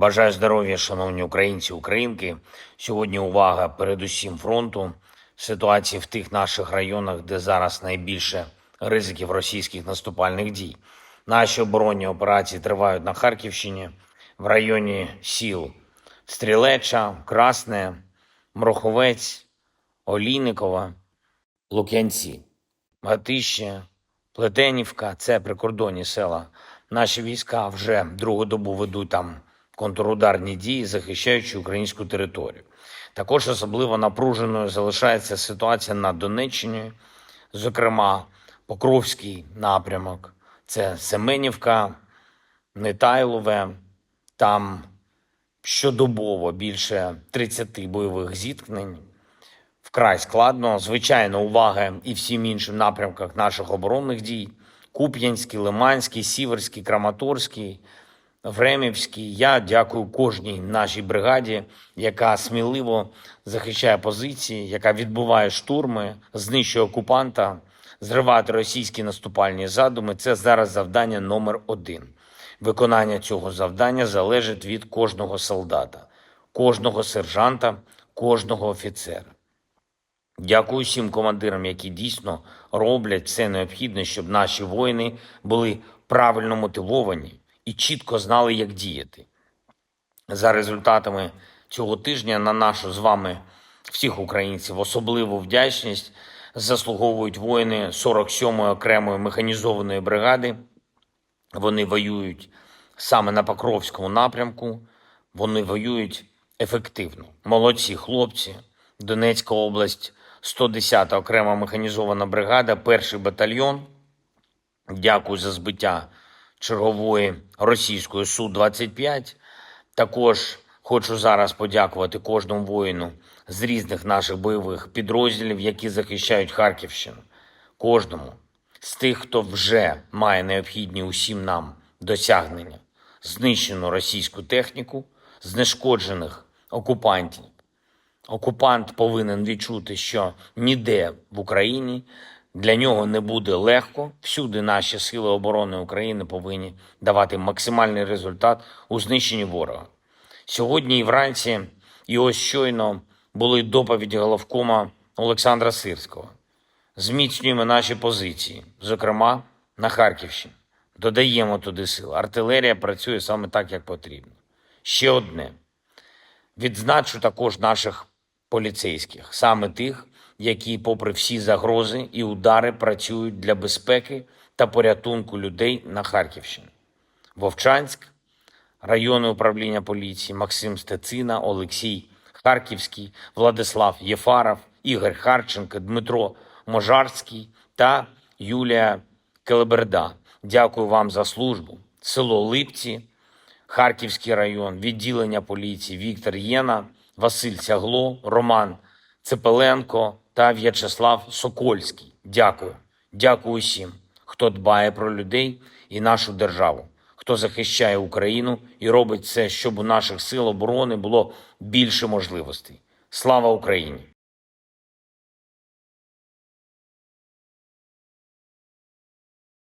Бажаю здоров'я, шановні українці, українки. Сьогодні увага передусім фронту. Ситуації в тих наших районах, де зараз найбільше ризиків російських наступальних дій. Наші оборонні операції тривають на Харківщині в районі сіл Стрілеча, Красне, Мроховець, Олійникова, Лук'янці, Гатище, Плетенівка це прикордонні села. Наші війська вже другу добу ведуть там контрударні дії, захищаючи українську територію. Також особливо напруженою залишається ситуація на Донеччині, зокрема, Покровський напрямок, це Семенівка, Нетайлове. Там щодобово більше 30 бойових зіткнень. Вкрай складно. Звичайно, уваги і всім іншим напрямках наших оборонних дій: Куп'янський, Лиманський, Сіверський, Краматорський, Времівський. Я дякую кожній нашій бригаді, яка сміливо захищає позиції, яка відбуває штурми, знищує окупанта, зривати російські наступальні задуми. Це зараз завдання номер один. Виконання цього завдання залежить від кожного солдата, кожного сержанта, кожного офіцера. Дякую всім командирам, які дійсно роблять все необхідне, щоб наші воїни були правильно мотивовані і чітко знали, як діяти. За результатами цього тижня на нашу з вами всіх українців особливу вдячність заслуговують воїни 47-ї окремої механізованої бригади. Вони воюють саме на Покровському напрямку. Вони воюють ефективно. Молодці хлопці. Донецька область, 110-та окрема механізована бригада, перший батальйон. Дякую за збиття чергової російської Су-25. Також хочу зараз подякувати кожному воїну з різних наших бойових підрозділів, які захищають Харківщину. Кожному з тих, хто вже має необхідні усім нам досягнення, знищену російську техніку, знешкоджених окупантів. Окупант повинен відчути, що ніде в Україні для нього не буде легко. Всюди наші сили оборони України повинні давати максимальний результат у знищенні ворога. Сьогодні і вранці, і ось щойно були доповіді головкома Олександра Сирського. Зміцнюємо наші позиції, зокрема на Харківщині. Додаємо туди сил. Артилерія працює саме так, як потрібно. Ще одне. Відзначу також наших поліцейських, саме тих, які, попри всі загрози і удари, працюють для безпеки та порятунку людей на Харківщині. Вовчанськ, районне управління поліції, Максим Стецина, Олексій Харківський, Владислав Єфаров, Ігор Харченко, Дмитро Можарський та Юлія Келеберда. Дякую вам за службу. Село Липці, Харківський район, відділення поліції Віктор Єна, Василь Сягло, Роман Цепеленко та В'ячеслав Сокольський. Дякую. Дякую усім, хто дбає про людей і нашу державу, хто захищає Україну і робить все, щоб у наших сил оборони було більше можливостей. Слава Україні!